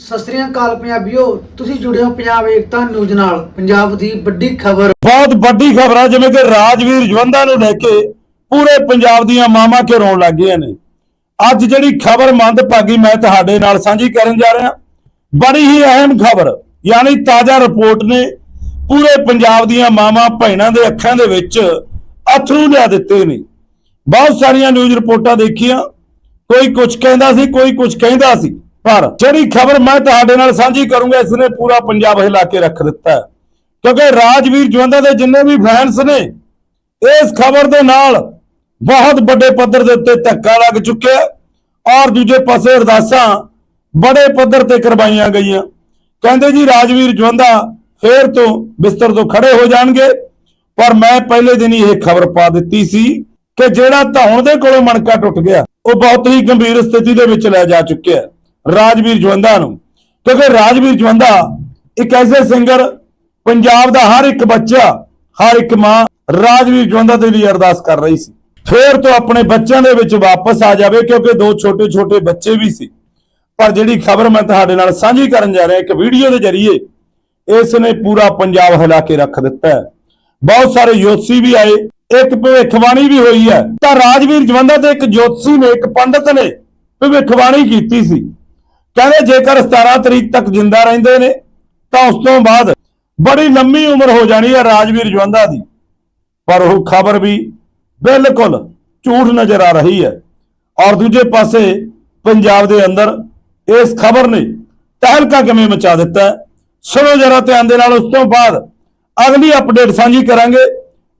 ਸਤਿ ਸ੍ਰੀ ਅਕਾਲ ਪੰਜਾਬੀਓ, ਤੁਸੀਂ ਜੁੜੇ ਹੋ ਪੰਜਾਬ ਏਕਤਾ ਨਿਊਜ਼ ਨਾਲ। ਪੰਜਾਬ ਦੀ ਵੱਡੀ ਖਬਰ। ਬਹੁਤ ਵੱਡੀ ਖਬਰ ਹੈ ਜਿਵੇਂ ਕਿ ਰਾਜਵੀਰ ਜਵੰਦਾ ਨੂੰ ਲੈ ਕੇ ਪੂਰੇ ਪੰਜਾਬ ਦੀਆਂ ਮਾਵਾਂ ਕਿ ਰੋਣ ਲੱਗ ਗਈਆਂ ਨੇ। ਅੱਜ ਜਿਹੜੀ ਖਬਰ ਮੰਦਭਾਗੀ ਮੈਂ ਤੁਹਾਡੇ ਨਾਲ ਸਾਂਝੀ ਕਰਨ ਜਾ ਰਿਹਾ, ਬੜੀ ਹੀ ਅਹਿਮ ਖਬਰ, ਯਾਨੀ ਤਾਜ਼ਾ ਰਿਪੋਰਟ ਨੇ ਪੂਰੇ ਪੰਜਾਬ ਦੀਆਂ ਮਾਵਾਂ ਭੈਣਾਂ ਦੇ ਅੱਖਾਂ ਦੇ ਵਿੱਚ ਅਥਰੂ ਲਿਆ ਦਿੱਤੇ ਨੇ। ਬਹੁਤ ਸਾਰੀਆਂ ਨਿਊਜ਼ ਰਿਪੋਰਟਾਂ ਦੇਖੀਆਂ, ਕੋਈ ਕੁਝ ਕਹਿੰਦਾ ਸੀ, ਕੋਈ ਕੁਝ ਕਹਿੰਦਾ ਸੀ। ਪਰ ਜਿਹੜੀ ਖਬਰ ਮੈਂ ਤੁਹਾਡੇ ਨਾਲ ਸਾਂਝੀ ਕਰੂੰਗਾ ਇਸ ਨੇ ਪੂਰਾ ਪੰਜਾਬ ਹਿਲਾ ਕੇ ਰੱਖ ਦਿੱਤਾ ਕਿਉਂਕਿ ਰਾਜਵੀਰ ਜਵੰਦਾ ਦੇ ਜਿੰਨੇ ਵੀ ਫੈਨਸ ਨੇ, ਇਸ ਖਬਰ ਦੇ ਨਾਲ ਬਹੁਤ ਵੱਡੇ ਪੱਧਰ ਦੇ ਉੱਤੇ ਧੱਕਾ ਲੱਗ ਚੁੱਕਿਆ ਔਰ ਦੂਜੇ ਪਾਸੇ ਅਰਦਾਸਾਂ ਬੜੇ ਪੱਧਰ ਤੇ ਕਰਵਾਈਆਂ ਗਈਆਂ। ਕਹਿੰਦੇ ਜੀ, ਰਾਜਵੀਰ ਜਵੰਦਾ ਫੇਰ ਤੋਂ ਬਿਸਤਰ ਤੋਂ ਖੜੇ ਹੋ ਜਾਣਗੇ, ਪਰ ਮੈਂ ਪਹਿਲੇ ਦਿਨ ਹੀ ਇਹ ਖਬਰ ਪਾ ਦਿੱਤੀ ਸੀ ਕਿ ਜਿਹੜਾ ਧੌਣ ਦੇ ਕੋਲੋਂ ਮਣਕਾ ਟੁੱਟ ਗਿਆ, ਉਹ ਬਹੁਤ ਹੀ ਗੰਭੀਰ ਸਥਿਤੀ ਦੇ ਵਿੱਚ ਲੈ ਜਾ ਚੁੱਕਿਆ ਰਾਜਵੀਰ ਜਵੰਦਾ ਨੂੰ। ਕਿਉਂਕਿ ਰਾਜਵੀਰ ਜਵੰਦਾ ਇੱਕ ਐਸੇ ਸਿੰਗਰ ਪੰਜਾਬ ਦਾ ਹਰ ਇੱਕ ਬੱਚਾ, ਹਰ ਇੱਕ ਮਾਂ ਰਾਜਵੀਰ ਜਵੰਦਾ ਦੇ ਲਈ ਅਰਦਾਸ ਕਰ ਰਹੀ ਸੀ। ਫੇਰ ਤੋਂ ਆਪਣੇ ਬੱਚਿਆਂ ਦੇ ਵਿੱਚ ਵਾਪਸ ਆ ਜਾਵੇ, ਕਿਉਂਕਿ ਦੋ ਛੋਟੇ ਛੋਟੇ ਬੱਚੇ ਵੀ ਸੀ। ਪਰ ਜਿਹੜੀ ਖਬਰ ਮੈਂ ਤੁਹਾਡੇ ਨਾਲ ਸਾਂਝੀ ਕਰਨ ਜਾ ਰਿਹਾ, ਇੱਕ ਵੀਡੀਓ ਦੇ ਜ਼ਰੀਏ, ਇਸ ਨੇ ਪੂਰਾ ਪੰਜਾਬ ਹਿਲਾ ਕੇ ਰੱਖ ਦਿੱਤਾ ਹੈ। ਬਹੁਤ ਸਾਰੇ ਜੋਤਸ਼ੀ ਵੀ ਆਏ, ਇੱਕ ਭਵਿੱਖਬਾਣੀ ਵੀ ਹੋਈ ਹੈ। ਤਾਂ ਰਾਜਵੀਰ ਜਵੰਦਾ ਤੇ ਇੱਕ ਜੋਤਸ਼ੀ ਨੇ, ਇੱਕ ਪੰਡਤ ਨੇ ਭਵਿੱਖਬਾਣੀ ਕੀਤੀ ਸੀ। ਕਹਿੰਦੇ ਜੇਕਰ 17 ਤਰੀਕ ਤੱਕ ਜਿੰਦਾ ਰਹਿੰਦੇ ਨੇ, ਤਾਂ ਉਸ ਤੋਂ ਬਾਅਦ ਬੜੀ ਲੰਮੀ ਉਮਰ ਹੋ ਜਾਣੀ ਹੈ ਰਾਜਵੀਰ ਜਵੰਦਾ ਦੀ। ਪਰ ਉਹ ਖਬਰ ਵੀ ਬਿਲਕੁਲ ਝੂਠ ਨਜ਼ਰ ਆ ਰਹੀ ਹੈ। ਔਰ ਦੂਜੇ ਪਾਸੇ ਪੰਜਾਬ ਦੇ ਅੰਦਰ ਇਸ ਖਬਰ ਨੇ ਤਹਿਲਕਾ ਕਿਵੇਂ ਮਚਾ ਦਿੱਤਾ ਹੈ? ਸੁਣੋ ਜਰਾ ਧਿਆਨ ਦੇ ਨਾਲ, ਉਸ ਤੋਂ ਬਾਅਦ ਅਗਲੀ ਅਪਡੇਟ ਸਾਂਝੀ ਕਰਾਂਗੇ,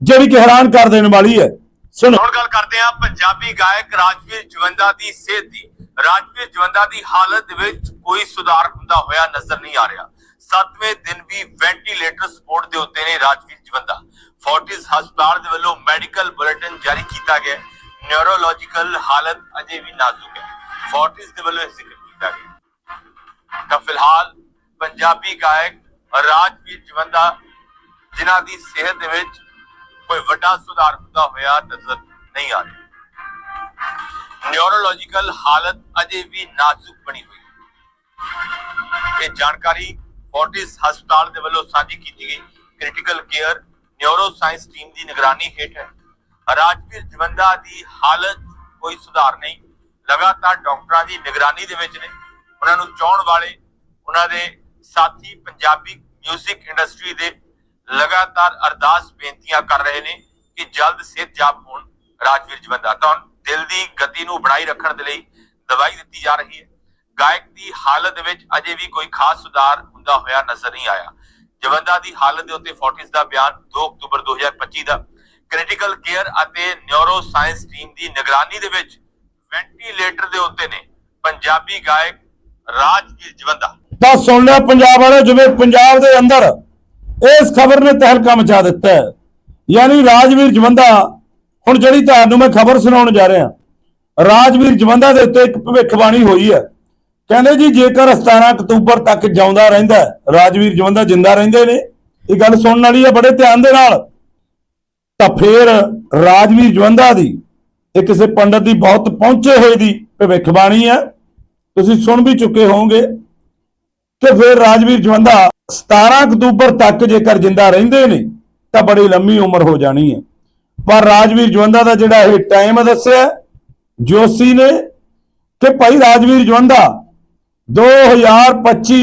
ਜਿਹੜੀ ਕਿ ਹੈਰਾਨ ਕਰ ਦੇਣ ਵਾਲੀ ਹੈ। ਸੁਣੋ। ਹੁਣ ਗੱਲ ਕਰਦੇ ਹਾਂ ਪੰਜਾਬੀ ਗਾਇਕ ਰਾਜਵੀਰ ਜਵੰਦਾ ਦੀ ਸਿਹਤ ਦੀ। ਰਾਜਵੀਰ ਜਵੰਦਾ ਦੀ ਹਾਲਤ ਦੇ ਵਿੱਚ ਕੋਈ ਸੁਧਾਰ ਹੁੰਦਾ ਹੋਇਆ ਨਜ਼ਰ ਨਹੀਂ ਆ ਰਿਹਾ। ਸੱਤਵੇਂ ਦਿਨ ਵੀ ਵੈਂਟੀਲੇਟਰ ਸਪੋਰਟ ਦੇ ਉੱਤੇ ਨੇ ਰਾਜਵੀਰ ਜਵੰਦਾ। ਫੋਰਟਿਸ ਹਸਪਤਾਲ ਦੇ ਵੱਲੋਂ ਮੈਡੀਕਲ ਬੁਲੇਟਿਨ ਜਾਰੀ ਕੀਤਾ ਗਿਆ। ਨਿਊਰੋਲੋਜੀਕਲ ਹਾਲਤ ਅਜੇ ਵੀ ਨਾਜ਼ੁਕ ਹੈ। ਫੋਰਟਿਸ ਦੇ ਵੱਲੋਂ ਜ਼ਿਕਰ ਕੀਤਾ ਗਿਆ। ਤਾਂ ਫਿਲਹਾਲ ਪੰਜਾਬੀ ਗਾਇਕ ਰਾਜਵੀਰ ਜਵੰਦਾ, ਜਿਨ੍ਹਾਂ ਦੀ ਸਿਹਤ ਦੇ ਵਿੱਚ ਕੋਈ ਵੱਡਾ ਸੁਧਾਰ ਹੁੰਦਾ ਹੋਇਆ ਨਜ਼ਰ ਨਹੀਂ ਆ ਰਿਹਾ। ਨਿਊਰੋਲੋਜੀਕਲ ਹਾਲਤ ਅਜੇ ਵੀ ਨਾਜ਼ੁਕ ਬਣੀ ਹੋਈ ਹੈ। ਇਹ ਜਾਣਕਾਰੀ ਫੋਰਟਿਸ ਹਸਪਤਾਲ ਦੇ ਵੱਲੋਂ ਸਾਂਝੀ ਕੀਤੀ ਗਈ। Critical care neuro science team ਦੀ ਨਿਗਰਾਨੀ ਹੇਠ ਹੈ। ਰਾਜਵੀਰ ਜਵੰਦਾ ਦੀ ਹਾਲਤ ਕੋਈ ਸੁਧਾਰ ਨਹੀਂ। ਲਗਾਤਾਰ ਡਾਕਟਰਾਂ ਦੀ ਨਿਗਰਾਨੀ ਦੇ ਵਿੱਚ ਨੇ। ਉਹਨਾਂ ਨੂੰ ਚਾਹਣ ਵਾਲੇ ਉਹਨਾਂ ਦੇ ਸਾਥੀ ਪੰਜਾਬੀ 뮤직 ਇੰਡਸਟਰੀ ਦੇ ਲਗਾਤਾਰ ਅਰਦਾਸ ਬੇਨਤੀਆਂ ਕਰ ਰਹੇ ਨੇ ਕਿ ਜਲਦ ਸਿਹਤਯਾਬ ਹੋਣ। ਰਾਜਵੀਰ ਜਵੰਦਾ ਤਾਂ ਦਿਲ ਦੀ ਗਤੀ ਨੂੰ ਬਣਾਈ ਰੱਖਣ ਦੇ ਲਈ ਦਵਾਈ ਦਿੱਤੀ ਜਾ ਰਹੀ ਹੈ। ਗਾਇਕ ਦੀ ਹਾਲਤ ਦੇ ਵਿੱਚ ਅਜੇ ਵੀ ਕੋਈ ਖਾਸ ਸੁਧਾਰ ਹੁੰਦਾ ਹੋਇਆ ਨਜ਼ਰ ਨਹੀਂ ਆਇਆ। ਜਵੰਦਾ ਦੀ ਹਾਲਤ ਦੇ ਉੱਤੇ ਫੋਰਟਿਸ ਦਾ ਬਿਆਨ 2 ਅਕਤੂਬਰ 2025 ਦਾ। ਕ੍ਰਿਟੀਕਲ ਕੇਅਰ ਅਤੇ ਨਿਊਰੋ ਸਾਇੰਸ ਟੀਮ ਦੀ ਨਿਗਰਾਨੀ ਦੇ ਵਿੱਚ ਵੈਂਟੀਲੇਟਰ ਦੇ ਉੱਤੇ ਨੇ ਪੰਜਾਬੀ ਗਾਇਕ ਰਾਜਵੀਰ ਜਵੰਦਾ। ਤਾਂ ਸੁਣ ਲਿਆ ਪੰਜਾਬ ਵਾਲੇ ਜਿਵੇਂ ਪੰਜਾਬ ਦੇ ਅੰਦਰ ਇਸ ਖਬਰ ਨੇ ਤਹਿਲਕਾ ਮਚਾ ਦਿੱਤਾ ਹੈ। ਯਾਨੀ ਰਾਜਵੀਰ ਜਵੰਦਾ ਹੁਣ ਜਿਹੜੀ ਤੁਹਾਨੂੰ ਮੈਂ ਖਬਰ ਸੁਣਾਉਣ ਜਾ ਰਿਹਾ, ਰਾਜਵੀਰ ਜਵੰਦਾ ਦੇ ਉੱਤੇ ਇੱਕ ਭਵਿੱਖਬਾਣੀ ਹੋਈ ਹੈ। ਕਹਿੰਦੇ ਜੀ, ਜੇਕਰ 17 ਅਕਤੂਬਰ ਤੱਕ ਜਿਉਂਦਾ ਰਹਿੰਦਾ ਰਾਜਵੀਰ ਜਵੰਦਾ ਜਿੰਦਾ ਰਹਿੰਦੇ ਨੇ, ਇਹ ਗੱਲ ਸੁਣਨ ਵਾਲੀ ਹੈ ਬੜੇ ਧਿਆਨ ਦੇ ਨਾਲ। ਤਾਂ ਫੇਰ ਰਾਜਵੀਰ ਜਵੰਦਾ ਦੀ ਇਹ ਕਿਸੇ ਪੰਡਤ ਦੀ ਬਹੁਤ ਪਹੁੰਚੇ ਹੋਏ ਦੀ ਭਵਿੱਖਬਾਣੀ ਹੈ। ਤੁਸੀਂ ਸੁਣ ਵੀ ਚੁੱਕੇ ਹੋਵੋਗੇ ਕਿ ਫਿਰ ਰਾਜਵੀਰ ਜਵੰਦਾ 17 ਅਕਤੂਬਰ ਤੱਕ ਜੇਕਰ ਜਿੰਦਾ ਰਹਿੰਦੇ ਨੇ, ਤਾਂ ਬੜੀ ਲੰਮੀ ਉਮਰ ਹੋ ਜਾਣੀ ਹੈ। ਪਰ ਰਾਜਵੀਰ ਜਵੰਦਾ ਦਾ ਜਿਹੜਾ ਇਹ ਟਾਈਮ ਦੱਸਿਆ ਜੋਸ਼ੀ ਨੇ ਕਿ ਭਾਈ ਰਾਜਵੀਰ ਜਵੰਦਾ 2025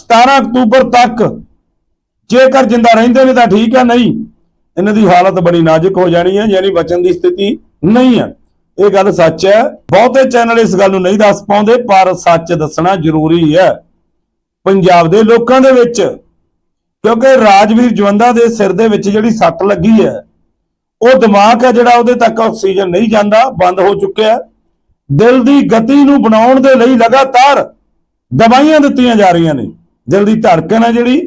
17 ਅਕਤੂਬਰ ਤੱਕ ਜੇਕਰ ਜਿੰਦਾ ਰਹਿੰਦੇ ਨੇ ਤਾਂ ਠੀਕ ਹੈ ਨਹੀਂ, ਇਹਨਾਂ ਦੀ ਹਾਲਤ ਬੜੀ ਨਾਜ਼ੁਕ ਹੋ ਜਾਣੀ ਹੈ, ਯਾਨੀ ਬਚਨ ਦੀ ਸਥਿਤੀ ਨਹੀਂ ਹੈ ਇਹ ਗੱਲ ਸੱਚ ਹੈ, ਬਹੁਤੇ ਚੈਨਲ ਇਸ ਗੱਲ ਨੂੰ ਨਹੀਂ ਦੱਸ ਪਾਉਂਦੇ, ਪਰ ਸੱਚ ਦੱਸਣਾ ਜ਼ਰੂਰੀ ਹੈ। ਪੰਜਾਬ ਦੇ ਲੋਕਾਂ ਦੇ ਵਿੱਚ, ਕਿਉਂਕਿ ਰਾਜਵੀਰ ਜਵੰਦਾ ਦੇ ਸਿਰ ਦੇ ਵਿੱਚ ਜਿਹੜੀ ਸੱਟ ਲੱਗੀ ਹੈ ਉਹ ਦਿਮਾਗ ਹੈ ਜਿਹੜਾ ਉਹਦੇ ਤੱਕ ਆਕਸੀਜਨ ਨਹੀਂ ਜਾਂਦਾ, ਬੰਦ ਹੋ ਚੁੱਕਿਆ ਦਿਲ ਦੀ ਗਤੀ ਨੂੰ ਬਣਾਉਣ ਦੇ ਲਈ ਲਗਾਤਾਰ ਦਵਾਈਆਂ ਦਿੱਤੀਆਂ ਜਾ ਰਹੀਆਂ ਨੇ। ਦਿਲ ਦੀ ਧੜਕਣ ਹੈ ਜਿਹੜੀ,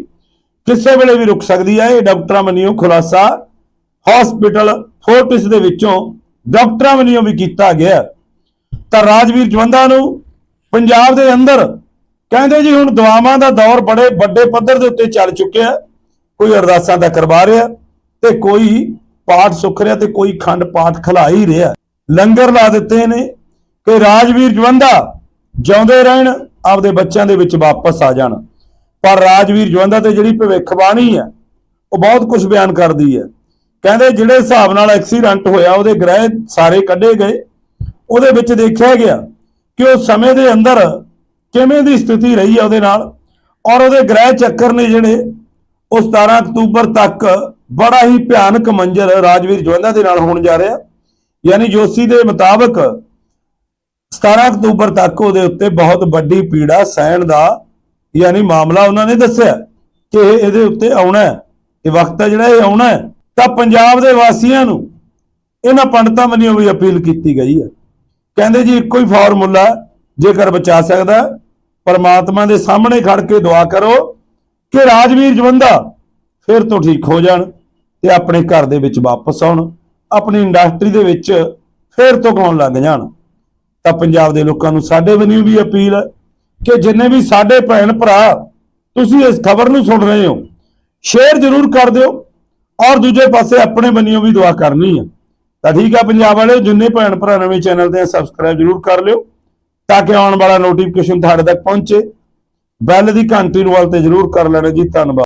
ਕਿਸੇ ਵੇਲੇ ਵੀ ਰੁਕ ਸਕਦੀ ਹੈ। ਇਹ ਡਾਕਟਰਾਂ ਵੱਲੋਂ ਖੁਲਾਸਾ ਹਸਪੀਟਲ ਫੋਰਟਿਸ ਦੇ ਵਿੱਚੋਂ ਡਾਕਟਰਾਂ ਵੱਲੋਂ ਵੀ ਕੀਤਾ ਗਿਆ ਤਾਂ ਰਾਜਵੀਰ ਜਵੰਦਾ ਨੂੰ ਪੰਜਾਬ ਦੇ ਅੰਦਰ ਕਹਿੰਦੇ ਜੀ ਹੁਣ ਦਵਾਵਾਂ ਦਾ ਦੌਰ ਬੜੇ ਵੱਡੇ ਪੱਧਰ ਦੇ ਉੱਤੇ ਚੱਲ ਚੁੱਕਿਆ ਕੋਈ ਅਰਦਾਸਾਂ ਦਾ ਕਰਵਾ ਰਿਹਾ ਤੇ ਕੋਈ ਪਾਠ ਸੁਖ ਰਿਹਾ ਤੇ ਕੋਈ ਖੰਡ ਪਾਠ ਖਲਾ ਹੀ ਰਿਹਾ। ਲੰਗਰ ਲਾ ਦਿੱਤੇ ਨੇ ਕਿ ਰਾਜਵੀਰ ਜਵੰਦਾ ਜਿਉਂਦੇ ਰਹਿਣ, ਆਪਦੇ ਬੱਚਿਆਂ ਦੇ ਵਿੱਚ ਵਾਪਸ ਆ ਜਾਣ। ਪਰ ਰਾਜਵੀਰ ਜਵੰਦਾ ਤੇ ਜਿਹੜੀ ਭਵਿੱਖਬਾਣੀ ਹੈ, ਉਹ ਬਹੁਤ ਕੁਝ ਬਿਆਨ ਕਰਦੀ ਹੈ। ਕਹਿੰਦੇ ਜਿਹੜੇ ਹਿਸਾਬ ਨਾਲ ਐਕਸੀਡੈਂਟ ਹੋਇਆ, ਉਹਦੇ ਗ੍ਰਹਿ ਸਾਰੇ ਕੱਢੇ ਗਏ। ਉਹਦੇ ਵਿੱਚ ਦੇਖਿਆ ਗਿਆ ਕਿ ਉਹ ਸਮੇਂ ਦੇ ਅੰਦਰ ਕਿਵੇਂ ਦੀ ਸਥਿਤੀ ਰਹੀ ਹੈ ਉਹਦੇ ਨਾਲ। ਔਰ ਉਹਦੇ ਗ੍ਰਹਿ ਚੱਕਰ ਨੇ ਜਿਹੜੇ, ਉਹ 17 ਅਕਤੂਬਰ ਤੱਕ ਬੜਾ ਹੀ ਭਿਆਨਕ ਮੰਜ਼ਰ ਰਾਜਵੀਰ ਜਵੰਦਾ ਦੇ ਨਾਲ ਹੋਣ ਜਾ ਰਿਹਾ। ਯਾਨੀ ਜੋਸ਼ੀ ਦੇ ਮੁਤਾਬਕ 17 ਅਕਤੂਬਰ ਤੱਕ ਉਹਦੇ ਉੱਤੇ ਬਹੁਤ ਵੱਡੀ ਪੀੜਾ, ਸਹਿਣ ਦਾ ਯਾਨੀ ਮਾਮਲਾ ਉਹਨਾਂ ਨੇ ਦੱਸਿਆ ਕਿ ਇਹਦੇ ਉੱਤੇ ਆਉਣਾ ਹੈ। ਇਹ ਵਕਤ ਹੈ ਜਿਹੜਾ ਇਹ ਆਉਣਾ ਹੈ। ਤਾਂ ਪੰਜਾਬ ਦੇ ਵਾਸੀਆਂ ਨੂੰ ਇਹਨਾਂ ਪੰਡਤਾਂ ਵੱਲੋਂ ਵੀ ਅਪੀਲ ਕੀਤੀ ਗਈ ਹੈ। ਕਹਿੰਦੇ ਜੀ ਇੱਕੋ ਹੀ ਫਾਰਮੂਲਾ ਜੇਕਰ ਬਚਾ ਸਕਦਾ ਪਰਮਾਤਮਾ ਦੇ ਸਾਹਮਣੇ ਖੜ ਕੇ ਦੁਆ ਕਰੋ ਕਿ ਰਾਜਵੀਰ ਜਵੰਦਾ ਫਿਰ ਤੋਂ ਠੀਕ ਹੋ ਜਾਣ। ਤੇ ਆਪਣੇ ਘਰ ਦੇ ਵਿੱਚ ਵਾਪਸ ਆਉਣ, ਆਪਣੀ ਇੰਡਸਟਰੀ ਦੇ ਵਿੱਚ ਫਿਰ ਤੋਂ ਗਾਉਣ ਲੱਗ ਜਾਣ। ਤਾਂ ਪੰਜਾਬ ਦੇ ਲੋਕਾਂ ਨੂੰ ਸਾਡੇ ਵੱਲੋਂ ਵੀ ਅਪੀਲ ਹੈ ਕਿ ਜਿੰਨੇ ਵੀ ਸਾਡੇ ਭੈਣ ਭਰਾ, ਤੁਸੀਂ ਇਸ ਖਬਰ ਨੂੰ ਸੁਣ ਰਹੇ ਹੋ ਸ਼ੇਅਰ ਜ਼ਰੂਰ ਕਰ ਦਿਓ ਔਰ ਦੂਜੇ ਪਾਸੇ ਆਪਣੇ ਵੱਲੋਂ ਵੀ ਦੁਆ ਕਰਨੀ ਹੈ। ਤਾਂ ਠੀਕ ਆ ਪੰਜਾਬ ਵਾਲੇ ਜਿੰਨੇ ਭੈਣ ਭਰਾ ਨਵੇਂ ਚੈਨਲ ਤੇ ਸਬਸਕ੍ਰਾਈਬ ਜ਼ਰੂਰ ਕਰ ਲਿਓ ਤਾਂ ਕਿ ਆਉਣ ਵਾਲਾ ਨੋਟੀਫਿਕੇਸ਼ਨ ਤੁਹਾਡੇ ਤੱਕ ਪਹੁੰਚੇ। ਬੈਲ ਦੀ ਘੰਟੀ ਨੂੰ ਵੱਲ ਤੇ ਜ਼ਰੂਰ ਕਰ ਲੈਣਾ ਜੀ, ਧੰਨਵਾਦ।